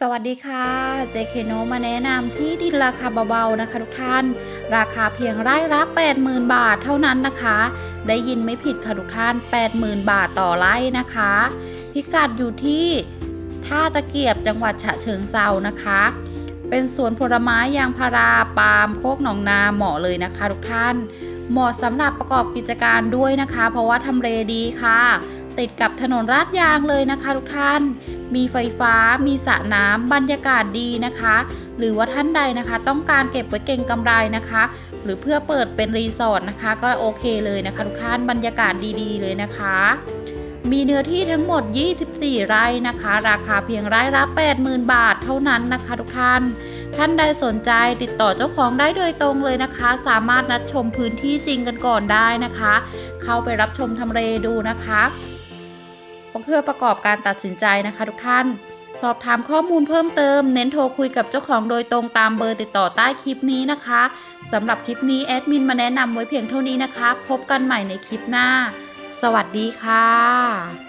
สวัสดีค่ะ JK n o มาแนะนำที่ดินราคาเบาๆนะคะทุกท่าน ราคาเพียงไร่ละ80,000 บาทเท่านั้นนะคะ ได้ยินไม่ผิดค่ะทุกท่าน 80,000 บาทต่อไร่นะคะ พิกัดอยู่ที่ท่าตะเกียบจังหวัดฉะเชิงเซานะคะ เป็นสวนผลไม้ยางพาราปาล์มโคกหนองนาเหมาะเลยนะคะทุกท่าน เหมาะสำหรับประกอบกิจการด้วยนะคะ เพราะว่าทำเลดีค่ะ ติดกับถนนลาดยางเลยนะคะทุกท่าน มีไฟฟ้า มีสระน้ำบรรยากาศดีนะคะ หรือว่าท่านใดนะคะ ต้องการเก็บไว้เก่งกำไรนะคะ หรือเพื่อเปิดเป็นรีสอร์ทนะคะ ก็โอเคเลยนะคะทุกท่านบรรยากาศดีๆ เลยนะคะ มีเนื้อที่ทั้งหมด 24 ไร่นะคะ ราคาเพียงไร่ละ80,000 บาทเท่านั้นนะคะทุกท่านท่านใดสนใจติดต่อเจ้าของได้โดยตรงเลยนะคะ สามารถนัดชมพื้นที่จริงกันก่อนได้นะคะ เข้าไปรับชมทำเลดูนะคะ เพื่อประกอบการตัดสินใจนะคะทุกท่าน สอบถามข้อมูลเพิ่มเติม เน้นโทรคุยกับเจ้าของโดยตรงตามเบอร์ติดต่อใต้คลิปนี้นะคะสำหรับคลิปนี้แอดมินมาแนะนำไว้เพียงเท่านี้นะคะ พบกันใหม่ในคลิปหน้า สวัสดีค่ะ